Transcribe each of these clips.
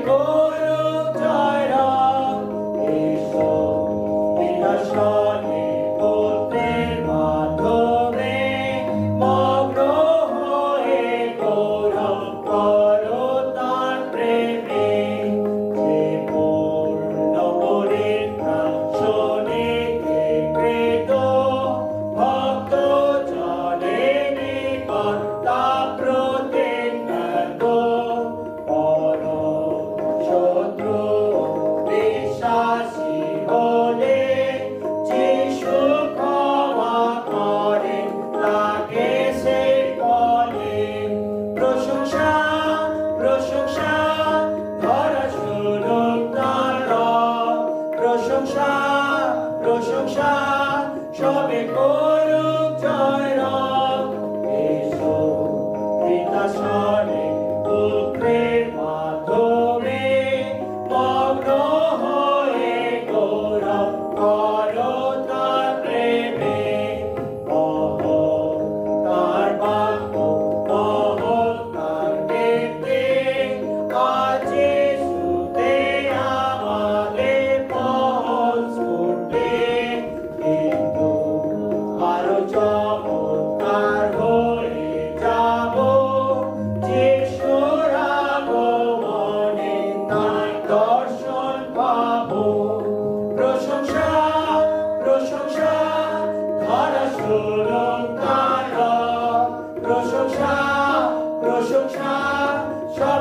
সবে প্রশংসা সবে করুক জয়।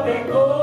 Let go.